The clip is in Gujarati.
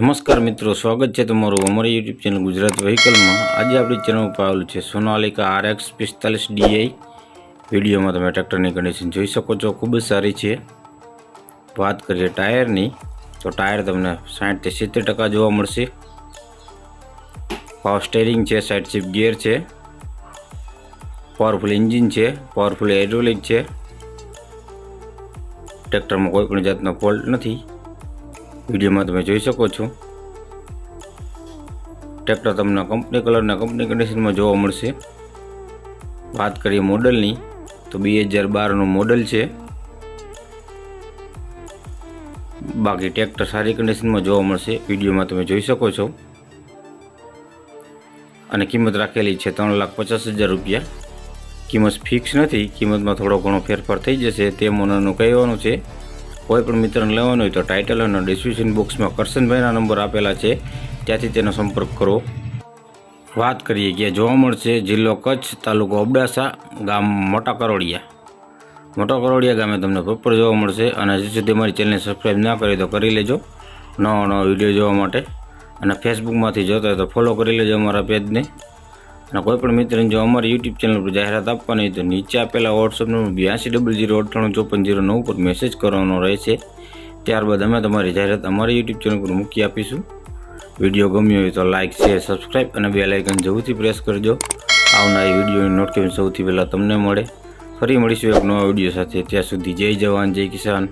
નમસ્કાર મિત્રો, સ્વાગત છે તમારું અમારી યુટ્યુબ ચેનલ ગુજરાત વ્હીકલમાં આજે આપણી ચેનલ ઉપર આવેલું છે સોનાલિકા આર એક્સ પિસ્તાલીસ ડીઆઈ વિડીયોમાં તમે ટ્રેક્ટરની કન્ડિશન જોઈ શકો છો, ખૂબ જ સારી છે. વાત કરીએ ટાયરની, તો ટાયર તમને સાઠથી સિત્તેર ટકા જોવા મળશે. પાવર સ્ટેરિંગ છે સાઇડ શિફ્ટ ગિયર છે. પાવરફુલ એન્જિન છે પાવરફુલ હાઇડ્રોલિક છે. ટ્રેક્ટરમાં કોઈ પણ જાતનો ફોલ્ટ નથી. વિડીયોમાં તમે જોઈ શકો છો. ટ્રેક્ટર તમને કંપની કલરના કંપની કન્ડિશનમાં જોવા મળશે. વાત કરીએ મોડલની તો બે હજાર બારનું મોડલ છે. બાકી ટ્રેક્ટર સારી કન્ડિશનમાં જોવા મળશે. વિડીયોમાં તમે જોઈ શકો છો. અને કિંમત રાખેલી છે ત્રણ લાખ પચાસ હજાર રૂપિયા. કિંમત ફિક્સ નથી, કિંમતમાં થોડો ઘણો ફેરફાર થઈ જશે, તે મોનાનું કહેવાનું છે. કોઈ પણ મિત્રને લેવાનું હોય તો ટાઇટલ અને ડિસ્ક્રિપ્શન બોક્સમાં કરશનભાઈના નંબર આપેલા છે. ત્યાંથી તેનો સંપર્ક કરો. વાત કરીએ કે જોવા મળશે જિલ્લો કચ્છ તાલુકો અબડાસા, ગામ મોટા કરોડિયા મોટા કરોડિયા ગામે તમને પ્રોપર જોવા મળશે અને હજી સુધી અમારી ચેનલને સબસ્ક્રાઈબ ના કરી તો કરી લેજો. નવો નવો વીડિયો જોવા માટે. અને ફેસબુકમાંથી જોતા હોય તો ફોલો કરી લેજો અમારા પેજને અને કોઈ પણ મિત્રને જો અમારી યુટ્યુબ ચેનલ પર જાહેરાત આપવાની હોય તો નીચે આપેલા વોટ્સઅપ નંબર બ્યાસી ડબલ જીરો અઠ્ઠાણું ચોપન જીરો નવ પર મેસેજ કરવાનો રહેશે. ત્યારબાદ અમે તમારી જાહેરાત અમારી યુટ્યુબ ચેનલ પર મૂકી આપીશું. વીડિયો ગમ્યો હોય તો લાઇક શેર સબસ્ક્રાઈબ અને બે લાઇકન જરૂરથી પ્રેસ કરજો. આવનારી વિડીયોની નોટિફિકેશન સૌથી પહેલાં તમને મળે. ફરી મળીશું એક નવા વીડિયો સાથે. ત્યાં સુધી જય જવાન, જય કિસાન.